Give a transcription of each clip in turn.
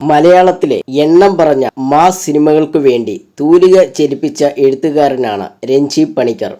മലയാളത്തിലെ എണ്ണം പറഞ്ഞ മാ സിനിമകൾക്ക് വേണ്ടി തൂലിക ചെരിപ്പിച്ച എഴുത്തുകാരനാണ് രഞ്ജി പണിക്കർ.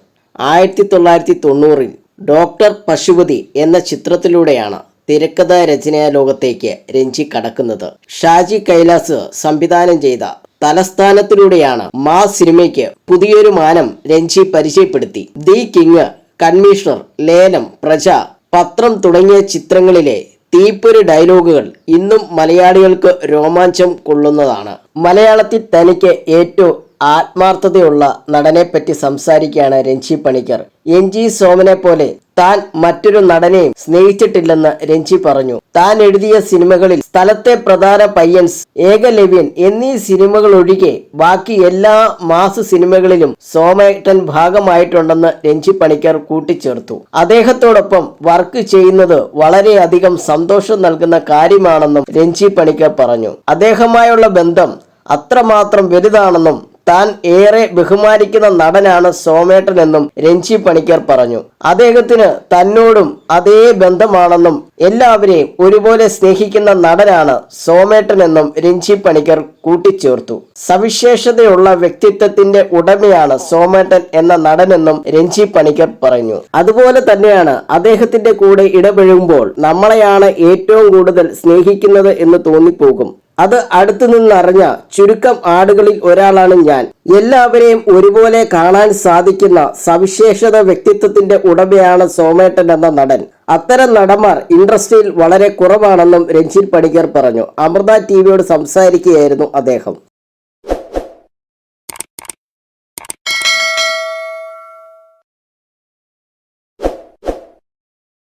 ആയിരത്തി തൊള്ളായിരത്തി തൊണ്ണൂറിൽ ഡോക്ടർ പശുപതി എന്ന ചിത്രത്തിലൂടെയാണ് തിരക്കഥ രചനാ ലോകത്തേക്ക് രഞ്ജി കടക്കുന്നത്. ഷാജി കൈലാസ് സംവിധാനം ചെയ്ത തലസ്ഥാനത്തിലൂടെയാണ് മാ സിനിമയ്ക്ക് പുതിയൊരു മാനം രഞ്ജി പരിചയപ്പെടുത്തി. ദി കിങ് കൺമീഷണർ ലേലം പ്രജ പത്രം തുടങ്ങിയ ചിത്രങ്ങളിലെ തീപ്പൊരി ഡയലോഗുകൾ ഇന്നും മലയാളികൾക്ക് രോമാഞ്ചം കൊള്ളുന്നതാണ്. മലയാളത്തിൽ തനിക്ക് ഏറ്റവും ആത്മാർത്ഥതയുള്ള നടനെപ്പറ്റി സംസാരിക്കുകയാണ് രഞ്ജി പണിക്കർ. എൻ ജി സോമനെ പോലെ താൻ മറ്റൊരു നടനെയും സ്നേഹിച്ചിട്ടില്ലെന്ന് രഞ്ജി പറഞ്ഞു. താൻ എഴുതിയ സിനിമകളിൽ സ്ഥലത്തെ പ്രധാന പയ്യൻസ് ഏകലവ്യൻ എന്നീ സിനിമകൾ ഒഴികെ ബാക്കി എല്ലാ മാസ് സിനിമകളിലും സോമേട്ടൻ ഭാഗമായിട്ടുണ്ടെന്ന് രഞ്ജി പണിക്കർ കൂട്ടിച്ചേർത്തു. അദ്ദേഹത്തോടൊപ്പം വർക്ക് ചെയ്യുന്നത് വളരെയധികം സന്തോഷം നൽകുന്ന കാര്യമാണെന്നും രഞ്ജി പണിക്കർ പറഞ്ഞു. അദ്ദേഹമായുള്ള ബന്ധം അത്രമാത്രം വലുതാണെന്നും താൻ ഏറെ ബഹുമാനിക്കുന്ന നടനാണ് സോമേട്ടൻ എന്നും രഞ്ജി പണിക്കർ പറഞ്ഞു. അദ്ദേഹത്തിന് തന്നോടും അതേ ബന്ധമാണെന്നും എല്ലാവരെയും ഒരുപോലെ സ്നേഹിക്കുന്ന നടനാണ് സോമേട്ടൻ എന്നും രഞ്ജി പണിക്കർ കൂട്ടിച്ചേർത്തു. സവിശേഷതയുള്ള വ്യക്തിത്വത്തിന്റെ ഉടമയാണ് സോമേട്ടൻ എന്ന നടനെന്നും രഞ്ജി പണിക്കർ പറഞ്ഞു. അതുപോലെ തന്നെയാണ് അദ്ദേഹത്തിന്റെ കൂടെ ഇടപഴകുമ്പോൾ നമ്മളെയാണ് ഏറ്റവും കൂടുതൽ സ്നേഹിക്കുന്നത് എന്ന് തോന്നിപ്പോകും. അത് അടുത്തു നിന്നറിഞ്ഞ ചുരുക്കം ആടുകളിൽ ഒരാളാണ് ഞാൻ. എല്ലാവരെയും ഒരുപോലെ കാണാൻ സാധിക്കുന്ന സവിശേഷത വ്യക്തിത്വത്തിന്റെ ഉടമയാണ് സോമേട്ടൻ എന്ന നടൻ. അത്തരം നടന്മാർ ഇൻഡസ്ട്രിയിൽ വളരെ കുറവാണെന്നും രഞ്ജിത് പണിക്കർ പറഞ്ഞു. അമൃത ടിവിയോട് സംസാരിക്കുകയായിരുന്നു അദ്ദേഹം.